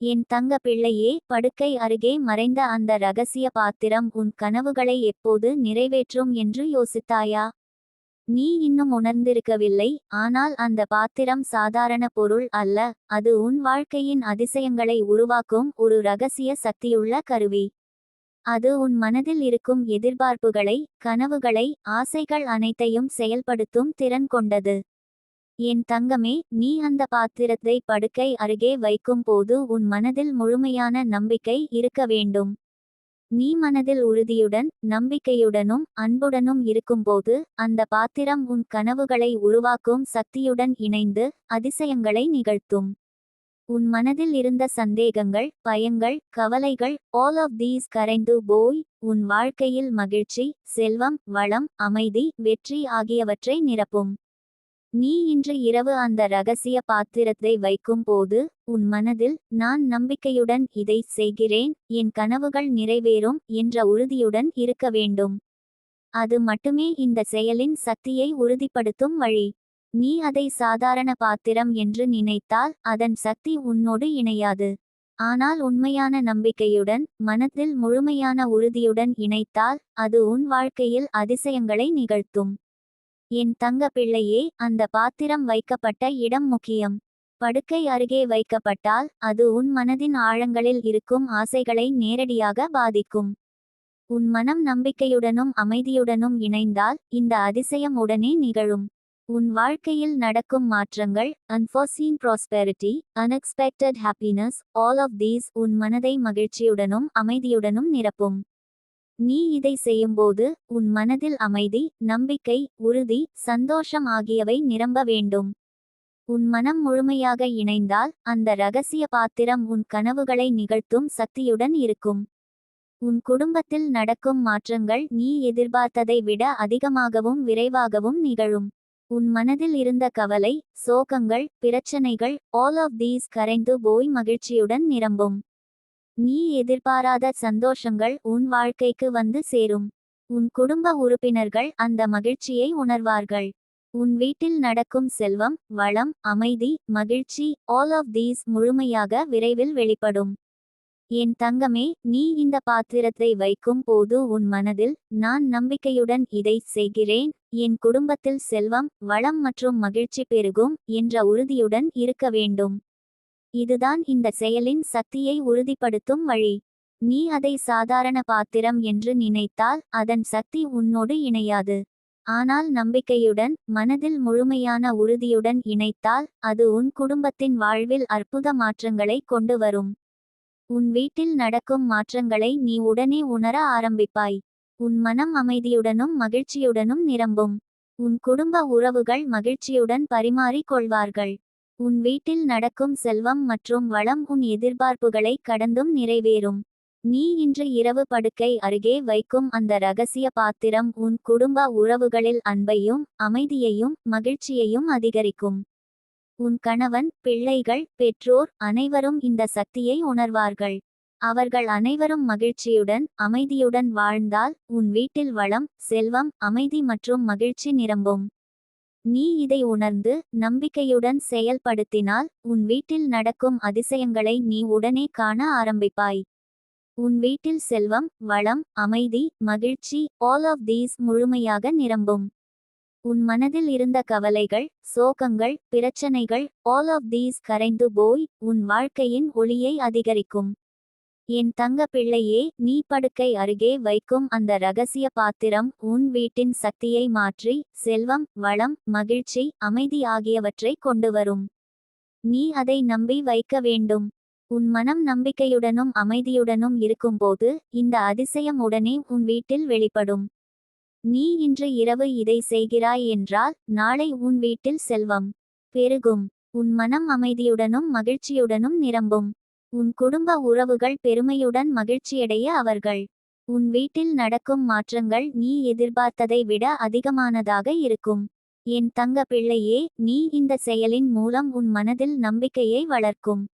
என் தங்க பிள்ளையே படுக்கை அருகே மறைந்த அந்த ரகசிய பாத்திரம் உன் கனவுகளை எப்போது நிறைவேற்றும் என்று யோசித்தாயா? நீ இன்னும் உணர்ந்திருக்கவில்லை ஆனால் அந்த பாத்திரம் சாதாரண பொருள் அல்ல அது உன் வாழ்க்கையின் அதிசயங்களை உருவாக்கும் ஒரு ரகசிய சக்தியுள்ள கருவி. அது உன் மனதில் இருக்கும் எதிர்பார்ப்புகளை கனவுகளை ஆசைகள் அனைத்தையும் செயல்படுத்தும் திறன் கொண்டது. என் தங்கமே நீ அந்த பாத்திரத்தை படுக்கை அருகே வைக்கும் போது உன் மனதில் முழுமையான நம்பிக்கை இருக்க வேண்டும். நீ மனதில் உறுதியுடன் நம்பிக்கையுடனும் அன்புடனும் இருக்கும்போது அந்த பாத்திரம் உன் கனவுகளை உருவாக்கும் சக்தியுடன் இணைந்து அதிசயங்களை நிகழ்த்தும். உன் மனதில் இருந்த சந்தேகங்கள் பயங்கள் கவலைகள் ஆல் ஆஃப் தீஸ் கரைந்து போய் உன் வாழ்க்கையில் மகிழ்ச்சி செல்வம் வளம் அமைதி வெற்றி ஆகியவற்றை நிரப்பும். நீ இன்று இரவு அந்த ரகசிய பாத்திரத்தை வைக்கும் போது உன் மனதில் நான் நம்பிக்கையுடன் இதை செய்கிறேன் என் கனவுகள் நிறைவேறும் என்ற உறுதியுடன் இருக்க வேண்டும். அது மட்டுமே இந்த செயலின் சக்தியை உறுதிப்படுத்தும் வழி. நீ அதை சாதாரண பாத்திரம் என்று நினைத்தால் அதன் சக்தி உன்னோடு இணையாது. ஆனால் உண்மையான நம்பிக்கையுடன் மனத்தில் முழுமையான உறுதியுடன் இணைத்தால் அது உன் வாழ்க்கையில் அதிசயங்களை நிகழ்த்தும். என் தங்க பிள்ளையே அந்த பாத்திரம் வைக்கப்பட்ட இடம் முக்கியம். படுக்கை அருகே வைக்கப்பட்டால் அது உன் மனதின் ஆழங்களில் இருக்கும் ஆசைகளை நேரடியாக பாதிக்கும். உன் மனம் நம்பிக்கையுடனும் அமைதியுடனும் இணைந்தால் இந்த அதிசயம் உடனே நிகழும். உன் வாழ்க்கையில் நடக்கும் மாற்றங்கள் unforeseen prosperity unexpected happiness all of these உன் மனதை மகிழ்ச்சியுடனும் அமைதியுடனும் நிரப்பும். நீ இதை செய்யும்போது உன் மனதில் அமைதி நம்பிக்கை உறுதி சந்தோஷம் ஆகியவை நிரம்ப வேண்டும். உன் மனம் முழுமையாக இணைந்தால் அந்த ரகசிய பாத்திரம் உன் கனவுகளை நிகழ்த்தும் சக்தியுடன் இருக்கும். உன் குடும்பத்தில் நடக்கும் மாற்றங்கள் நீ எதிர்பார்த்ததை விட அதிகமாகவும் விரைவாகவும் நிகழும். உன் மனதில் இருந்த கவலை சோகங்கள் பிரச்சனைகள் ஆல் ஆஃப் தீஸ் கரைந்து போய் மகிழ்ச்சியுடன் நிரம்பும். நீ எதிர்பாராத சந்தோஷங்கள் உன் வாழ்க்கைக்கு வந்து சேரும். உன் குடும்ப உறுப்பினர்கள் அந்த மகிழ்ச்சியை உணர்வார்கள். உன் வீட்டில் நடக்கும் செல்வம் வளம் அமைதி மகிழ்ச்சி ஆல் ஆஃப் தீஸ் முழுமையாக விரைவில் வெளிப்படும். என் தங்கமே நீ இந்த பாத்திரத்தை வைக்கும் போது உன் மனதில் நான் நம்பிக்கையுடன் இதை செய்கிறேன். என் குடும்பத்தில் செல்வம் வளம் மற்றும் மகிழ்ச்சி பெருகும் என்ற உறுதியுடன் இருக்க வேண்டும். இதுதான் இந்த செயலின் சக்தியை உறுதிப்படுத்தும் வழி. நீ அதை சாதாரண பாத்திரம் என்று நினைத்தால் அதன் சக்தி உன்னோடு இணையாது. ஆனால் நம்பிக்கையுடன் மனதில் முழுமையான உறுதியுடன் இணைத்தால் அது உன் குடும்பத்தின் வாழ்வில் அற்புத மாற்றங்களை கொண்டு வரும். உன் வீட்டில் நடக்கும் மாற்றங்களை நீ உடனே உணர ஆரம்பிப்பாய். உன் மனம் அமைதியுடனும் மகிழ்ச்சியுடனும் நிரம்பும். உன் குடும்ப உறவுகள் மகிழ்ச்சியுடன் பரிமாறிக் கொள்வார்கள். உன் வீட்டில் நடக்கும் செல்வம் மற்றும் வளம் உன் எதிர்பார்ப்புகளை கடந்தும் நிறைவேறும். நீ இன்று இரவு படுக்கை அருகே வைக்கும் அந்த ரகசிய பாத்திரம் உன் குடும்ப உறவுகளில் அன்பையும் அமைதியையும் மகிழ்ச்சியையும் அதிகரிக்கும். உன் கணவன் பிள்ளைகள் பெற்றோர் அனைவரும் இந்த சக்தியை உணர்வார்கள். அவர்கள் அனைவரும் மகிழ்ச்சியுடன் அமைதியுடன் வாழ்ந்தால் உன் வீட்டில் வளம் செல்வம் அமைதி மற்றும் மகிழ்ச்சி நிரம்பும். நீ இதை உணர்ந்து நம்பிக்கையுடன் செயல்படுத்தினால் உன் வீட்டில் நடக்கும் அதிசயங்களை நீ உடனே காண ஆரம்பிப்பாய். உன் வீட்டில் செல்வம் வளம் அமைதி மகிழ்ச்சி ஆல் ஆஃப் தீஸ் முழுமையாக நிரம்பும். உன் மனதில் இருந்த கவலைகள் சோகங்கள் பிரச்சனைகள் ஆல் ஆஃப் தீஸ் கரைந்து போய் உன் வாழ்க்கையின் ஒளியை அதிகரிக்கும். என் தங்க பிள்ளையே நீ படுக்கை அருகே வைக்கும் அந்த ரகசிய பாத்திரம் உன் வீட்டின் சக்தியை மாற்றி செல்வம் வளம் மகிழ்ச்சி அமைதி ஆகியவற்றை கொண்டு வரும். நீ அதை நம்பி வைக்க வேண்டும். உன் மனம் நம்பிக்கையுடனும் அமைதியுடனும் இருக்கும்போது இந்த அதிசயம் உடனே உன் வீட்டில் வெளிப்படும். நீ இன்று இரவு இதை செய்கிறாய் என்றால் நாளை உன் வீட்டில் செல்வம் பெருகும். உன் மனம் அமைதியுடனும் மகிழ்ச்சியுடனும் நிரம்பும். உன் குடும்ப உறவுகள் பெருமையுடன் மகிழ்ச்சியடைய அவர்கள். உன் வீட்டில் நடக்கும் மாற்றங்கள் நீ எதிர்பார்த்ததை விட அதிகமானதாக இருக்கும். என் தங்க பிள்ளையே நீ இந்த செயலின் மூலம் உன் மனதில் நம்பிக்கையை வளர்க்கும்.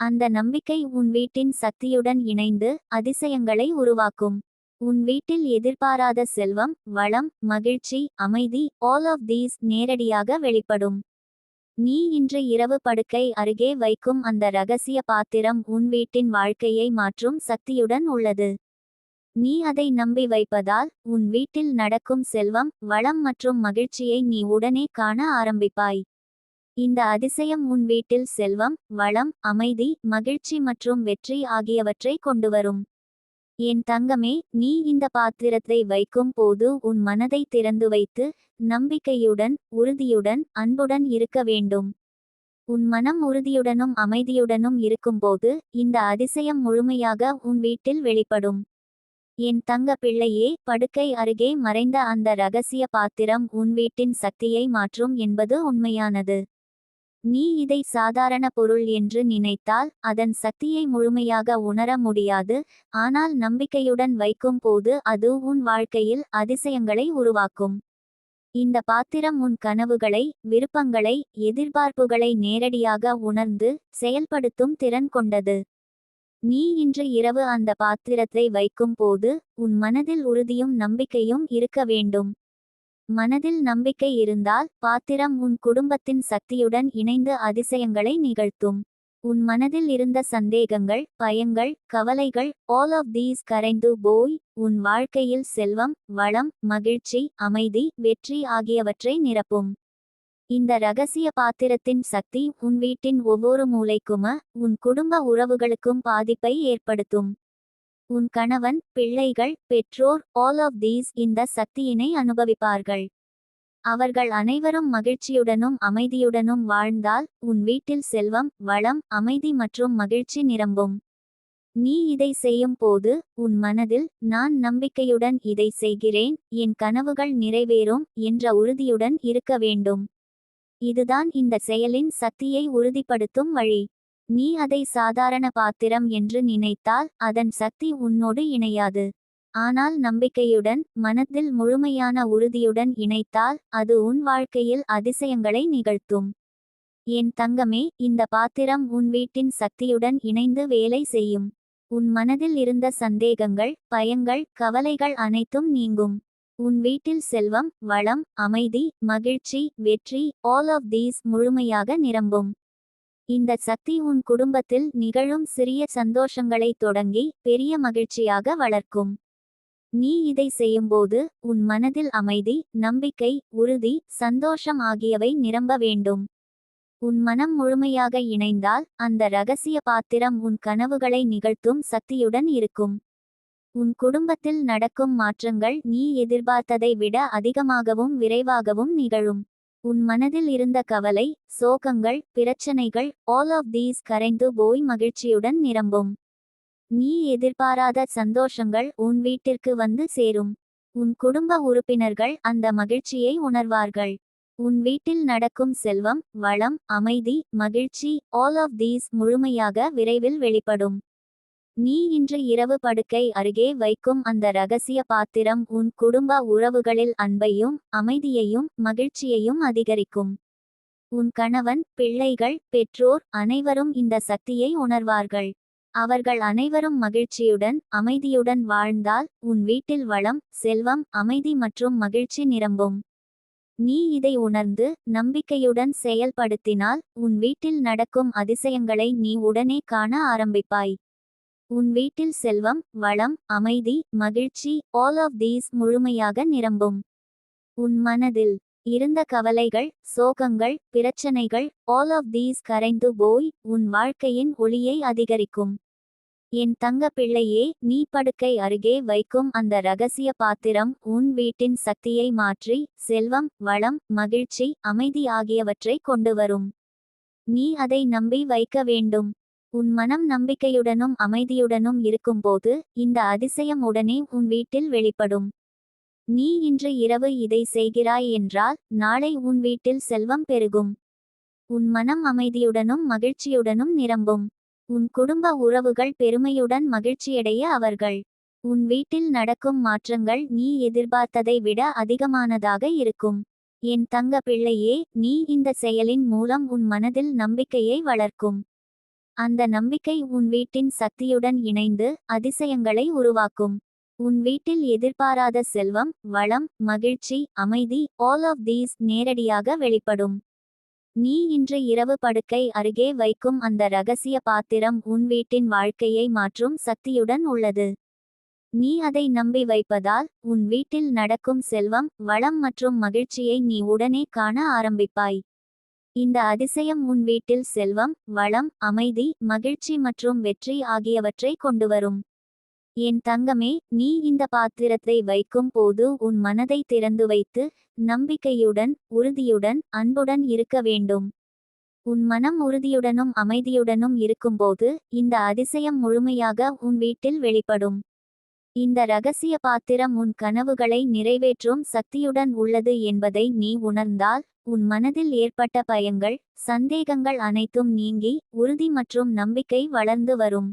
அந்த நம்பிக்கை உன் வீட்டின் சக்தியுடன் இணைந்து அதிசயங்களை உருவாக்கும். உன் வீட்டில் எதிர்பாராத செல்வம் வளம் மகிழ்ச்சி அமைதி ஆல் ஆஃப் தீஸ் நேரடியாக வெளிப்படும். நீ இன்று இரவு படுக்கை அருகே வைக்கும் அந்த ரகசிய பாத்திரம் உன் வீட்டின் வாழ்க்கையை மாற்றும் சக்தியுடன் உள்ளது. நீ அதை நம்பி வைப்பதால் உன் வீட்டில் நடக்கும் செல்வம் வளம் மற்றும் மகிழ்ச்சியை நீ உடனே காண ஆரம்பிப்பாய். இந்த அதிசயம் உன் வீட்டில் செல்வம் வளம் அமைதி மகிழ்ச்சி மற்றும் வெற்றி ஆகியவற்றை கொண்டுவரும். என் தங்கமே நீ இந்த பாத்திரத்தை வைக்கும் போது உன் மனதை திறந்து வைத்து நம்பிக்கையுடன் உறுதியுடன் அன்புடன் இருக்க வேண்டும். உன் மனம் உறுதியுடனும் அமைதியுடனும் இருக்கும்போது இந்த அதிசயம் முழுமையாக உன் வீட்டில் வெளிப்படும். என் தங்க பிள்ளையே படுக்கை அருகே மறைந்த அந்த ரகசிய பாத்திரம் உன் வீட்டின் சக்தியை மாற்றும் என்பது உண்மையானது. நீ இதை சாதாரண பொருள் என்று நினைத்தால் அதன் சக்தியை முழுமையாக உணர முடியாது ஆனால் நம்பிக்கையுடன் வைக்கும் போது அது உன் வாழ்க்கையில் அதிசயங்களை உருவாக்கும். இந்த பாத்திரம் உன் கனவுகளை விருப்பங்களை எதிர்பார்ப்புகளை நேரடியாக உணர்ந்து செயல்படுத்தும் திறன் கொண்டது. நீ இன்று இரவு அந்த பாத்திரத்தை வைக்கும் போது உன் மனதில் உறுதியும் நம்பிக்கையும் இருக்க வேண்டும். மனதில் நம்பிக்கை இருந்தால் பாத்திரம் உன் குடும்பத்தின் சக்தியுடன் இணைந்து அதிசயங்களை நிகழ்த்தும். உன் மனதில் இருந்த சந்தேகங்கள் பயங்கள் கவலைகள் ஆல் ஆஃப் தீஸ் கரைந்து போய் உன் வாழ்க்கையில் செல்வம் வளம் மகிழ்ச்சி அமைதி வெற்றி ஆகியவற்றை நிரப்பும். இந்த ரகசிய பாத்திரத்தின் சக்தி உன் வீட்டின் ஒவ்வொரு மூலைக்கும உன் குடும்ப உறவுகளுக்கும் பாதிப்பை ஏற்படுத்தும். உன் கணவன் பிள்ளைகள் பெற்றோர் ஆல் ஆஃப் தீஸ் இந்த சக்தியினை அனுபவிப்பார்கள். அவர்கள் அனைவரும் மகிழ்ச்சியுடனும் அமைதியுடனும் வாழ்ந்தால் உன் வீட்டில் செல்வம் வளம் அமைதி மற்றும் மகிழ்ச்சி நிரம்பும். நீ இதை செய்யும் போது உன் மனதில் நான் நம்பிக்கையுடன் இதை செய்கிறேன் என் கனவுகள் நிறைவேறும் என்ற உறுதியுடன் இருக்க வேண்டும். இதுதான் இந்த செயலின் சக்தியை உறுதிப்படுத்தும் வழி. நீ அதை சாதாரண பாத்திரம் என்று நினைத்தால் அதன் சக்தி உன்னோடு இணையாது. ஆனால் நம்பிக்கையுடன் மனத்தில் முழுமையான உறுதியுடன் இணைத்தால் அது உன் வாழ்க்கையில் அதிசயங்களை நிகழ்த்தும். என் தங்கமே இந்த பாத்திரம் உன் வீட்டின் சக்தியுடன் இணைந்து வேலை செய்யும். உன் மனதில் இருந்த சந்தேகங்கள் பயங்கள் கவலைகள் அனைத்தும் நீங்கும். உன் வீட்டில் செல்வம் வளம் அமைதி மகிழ்ச்சி வெற்றி ஆல் ஆஃப் தீஸ் முழுமையாக நிரம்பும். இந்த சக்தி உன் குடும்பத்தில் நிகழும் சிறிய சந்தோஷங்களை தொடங்கி பெரிய மகிழ்ச்சியாக வளர்க்கும். நீ இதை செய்யும்போது உன் மனதில் அமைதி நம்பிக்கை உறுதி சந்தோஷம் ஆகியவை நிரம்ப வேண்டும். உன் மனம் முழுமையாக இணைந்தால் அந்த ரகசிய பாத்திரம் உன் கனவுகளை நிகழ்த்தும் சக்தியுடன் இருக்கும். உன் குடும்பத்தில் நடக்கும் மாற்றங்கள் நீ எதிர்பார்த்ததை விட அதிகமாகவும் விரைவாகவும் நிகழும். உன் மனதில் இருந்த கவலை சோகங்கள் பிரச்சனைகள் ஆல் ஆஃப் தீஸ் கரைந்து போய் மகிழ்ச்சியுடன் நிரம்பும். நீ எதிர்பாராத சந்தோஷங்கள் உன் வீட்டிற்கு வந்து சேரும். உன் குடும்ப உறுப்பினர்கள் அந்த மகிழ்ச்சியை உணர்வார்கள். உன் வீட்டில் நடக்கும் செல்வம் வளம் அமைதி மகிழ்ச்சி ஆல் ஆஃப் தீஸ் முழுமையாக விரைவில் வெளிப்படும். நீ இன்று இரவு படுக்கை அருகே வைக்கும் அந்த ரகசிய பாத்திரம் உன் குடும்ப உறவுகளில் அன்பையும் அமைதியையும் மகிழ்ச்சியையும் அதிகரிக்கும். உன் கணவன் பிள்ளைகள் பெற்றோர் அனைவரும் இந்த சக்தியை உணர்வார்கள். அவர்கள் அனைவரும் மகிழ்ச்சியுடன் அமைதியுடன் வாழ்ந்தால் உன் வீட்டில் வளம் செல்வம் அமைதி மற்றும் மகிழ்ச்சி நிரம்பும். நீ இதை உணர்ந்து நம்பிக்கையுடன் செயல்படுத்தினால் உன் வீட்டில் நடக்கும் அதிசயங்களை நீ உடனே காண ஆரம்பிப்பாய். உன் வீட்டில் செல்வம் வளம் அமைதி மகிழ்ச்சி ஆல் ஆஃப் தீஸ் முழுமையாக நிரம்பும். உன் மனதில் இருந்த கவலைகள் சோகங்கள் பிரச்சனைகள் ஆல் ஆஃப் தீஸ் கரைந்து போய் உன் வாழ்க்கையின் ஒளியை அதிகரிக்கும். என் தங்க பிள்ளையே நீ படுக்கை அருகே வைக்கும் அந்த ரகசிய பாத்திரம் உன் வீட்டின் சக்தியை மாற்றி செல்வம் வளம் மகிழ்ச்சி அமைதி ஆகியவற்றை கொண்டு வரும். நீ அதை நம்பி வைக்க வேண்டும். உன் மனம் நம்பிக்கையுடனும் அமைதியுடனும் இருக்கும்போது இந்த அதிசயம் உடனே உன் வீட்டில் வெளிப்படும். நீ இன்று இரவு இதை செய்கிறாய் என்றால் நாளை உன் வீட்டில் செல்வம் பெருகும். உன் மனம் அமைதியுடனும் மகிழ்ச்சியுடனும் நிரம்பும். உன் குடும்ப உறவுகள் பெருமையுடன் மகிழ்ச்சியடைய அவர்கள். உன் வீட்டில் நடக்கும் மாற்றங்கள் நீ எதிர்பார்த்ததை விட அதிகமானதாக இருக்கும். என் தங்க பிள்ளையே நீ இந்த செயலின் மூலம் உன் மனதில் நம்பிக்கையை வளர்க்கும். அந்த நம்பிக்கை உன் வீட்டின் சக்தியுடன் இணைந்து அதிசயங்களை உருவாக்கும். உன் வீட்டில் எதிர்பாராத செல்வம் வளம் மகிழ்ச்சி அமைதி ஆல் ஆஃப் தீஸ் நேரடியாக வெளிப்படும். நீ இன்று இரவு படுக்கை அருகே வைக்கும் அந்த ரகசிய பாத்திரம் உன் வீட்டின் வாழ்க்கையை மாற்றும் சக்தியுடன் உள்ளது. நீ அதை நம்பி வைப்பதால் உன் வீட்டில் நடக்கும் செல்வம் வளம் மற்றும் மகிழ்ச்சியை நீ உடனே காண ஆரம்பிப்பாய். இந்த அதிசயம் உன் வீட்டில் செல்வம் வளம் அமைதி மகிழ்ச்சி மற்றும் வெற்றி ஆகியவற்றை கொண்டுவரும். என் தங்கமே நீ இந்த பாத்திரத்தை வைக்கும் போது உன் மனதை திறந்து வைத்து நம்பிக்கையுடன் உறுதியுடன் அன்புடன் இருக்க வேண்டும். உன் மனம் உறுதியுடனும் அமைதியுடனும் இருக்கும்போது இந்த அதிசயம் முழுமையாக உன் வீட்டில் வெளிப்படும். இந்த ரகசிய பாத்திரம் உன் கனவுகளை நிறைவேற்றும் சக்தியுடன் உள்ளது என்பதை நீ உணர்ந்தால் உன் மனதில் ஏற்பட்ட பயங்கள் சந்தேகங்கள் அனைத்தும் நீங்கி உறுதி மற்றும் நம்பிக்கை வளர்ந்து வரும்.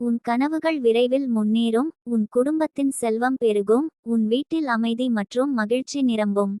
உன் கனவுகள் விரைவில் முன்னேறும் உன் குடும்பத்தின் செல்வம் பெருகும் உன் வீட்டில் அமைதி மற்றும் மகிழ்ச்சி நிரம்பும்.